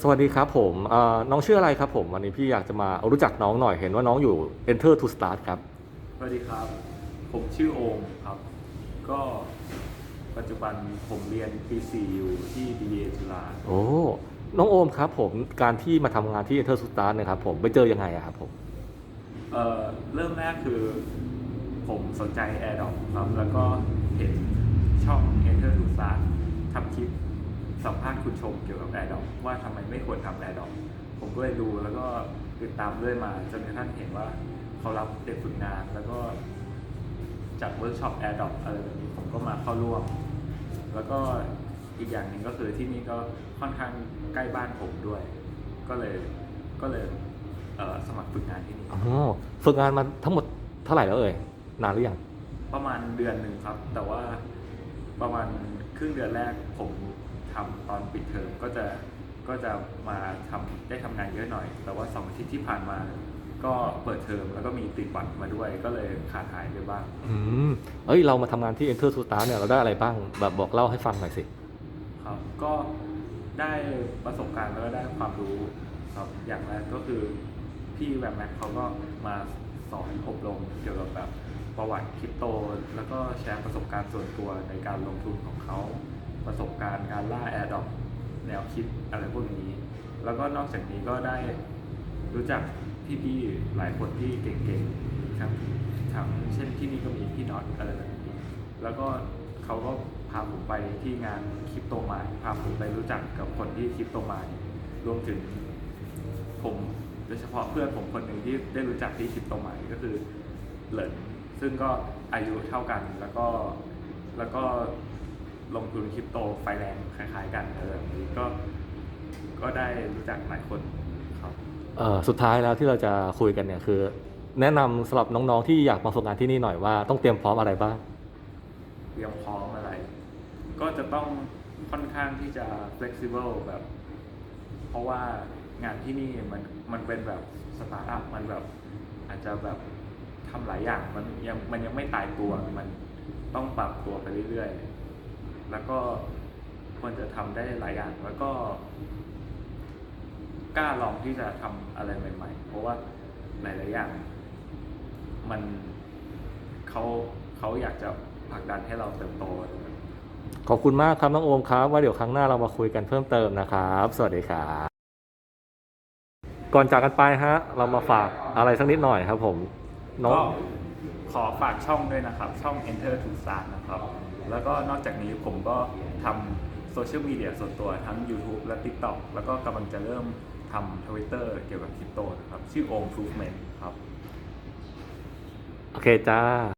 สวัสดีครับผมเอ่อน้องชื่ออะไรครับผม วันนี้พี่อยากจะมารู้จักน้องหน่อยเห็นว่าน้องอยู่ Enter to Start ครับ สวัสดีครับ ผมชื่อโอมครับ ก็ปัจจุบันผมเรียนปี4อยู่ที่ BA จุฬาโอ้น้องโอมครับผมการที่มาทำงานที่ Enter to Start เนะครับผมไปเจอยังไงอะครับผมเอ่อเริ่มแรกคือผมสนใจ a i r d r o p ครับ แล้วก็เห็นช่อง Enter to Start ทำคลิป สัมภาษณ์คุณชมเกี่ยวกับ a i r d r o p ว่าทำไมไม่ควรทำ a i r d r o p ผมก็เลยดูแล้วก็ติดตามเรื่อยมาจนกระทั่งเห็นว่าเขารับเด็กฝึกงานแล้วก็จากเวิร์กช็อป a i r d r o p อะไรแบบนี้ผมก็มาเข้าร่วม แล้วก็อีกอย่างหนึ่งก็คือที่นี่ก็ค่อนข้างใกล้บ้านผมด้วย ก็เลยก็เลยเอ่อสมัครฝึกงานที่นี่อ๋อฝึกงานมาทั้งหมดเท่าไหร่แล้วเอ่ยนานหรือยังประมาณเดือนหนึ่งครับ แต่ว่าประมาณครึ่งเดือนแรกผม ทำตอนปิดเทอมก็จะก็จะมาทำได้ทำงานเยอะหน่อย แต่ว่าสองอาทิตย์ที่ผ่านมา ก็เปิดเทอมแล้วก็มีติดบัตรมาด้วยก็เลยขาดหายไปบ้างอืมเอ้ยเรามาทำงานที่ Enter to Start เนี่ยเราได้อะไรบ้างแบบบอกเล่าให้ฟังหน่อยสิครับก็ได้ประสบการณ์แล้วก็ได้ความรู้ครับอย่างแรกก็คือพี่แวมแม็กเขาก็มาสอนอบรมเกี่ยวกับแบบประวัติคริปโต แล้วก็แชร์ประสบการณ์ส่วนตัวในการลงทุนของเขา ประสบการณ์การล่าแอร์ดอปแนวคิดอะไรพวกนี้ แล้วก็นอกจากนี้ก็ได้รู้จักพี่ๆหลายคนที่เก่งๆทั้งทั้งเช่นที่นี่ก็มีพี่น็อตอะไรแบบนี้แล้วก็เขาก็พาผมไปที่งานคริปโตมายพาผมไปรู้จักกับคนที่คริปโตมายรวมถึงผมโดยเฉพาะเพื่อนผมคนหนึ่งที่ได้รู้จักที่คริปโตมายก็คือเหลินซึ่งก็อายุเท่ากันแล้วก็แล้วก็ ลงทุนคริปโตไฟแรงคล้ายๆ กันอะไรแบบนี้ก็ก็ได้รู้จักหลายคนครับเอ่อสุดท้ายแล้วที่เราจะคุยกันเนี่ยคือ แนะนำสำหรับน้องๆที่อยากมาฝึกงานที่นี่หน่อยว่าต้องเตรียมพร้อมอะไรบ้างเตรียมพร้อมอะไร ก็จะต้องค่อนข้างที่จะ flexible แบบ เพราะว่างานที่นี่มันมันเป็นแบบสตาร์ทอัพมันแบบอาจจะแบบทำหลายอย่างมันยังมันยังไม่ตายตัวมันต้องปรับตัวไปเรื่อยๆ แล้วก็ควรจะทำได้หลายอย่าง แล้วก็กล้าลองที่จะทำอะไรใหม่ ๆ เพราะว่าหลายๆอย่าง มันเขาเขาอยากจะผลักดันให้เราเติบโต ขอบคุณมากครับน้องโอมครับ ว่าเดี๋ยวครั้งหน้าเรามาคุยกันเพิ่มเติมนะครับ สวัสดีครับ ก่อนจากกันไปฮะ เรามาฝากอะไรสักนิดหน่อยครับผมน้องก็ ขอฝากช่องด้วยนะครับ ช่อง Enter to Star นะครับ แล้วก็นอกจากนี้ผมก็ทำโซเชียลมีเดียส่วนตัวทั้ง YouTube และ TikTok แล้วก็กำลังจะเริ่มทำทวิตเตอร์เกี่ยวกับคริปโตนะครับ ชื่อโอมฟูเมนครับ โอเคจ้า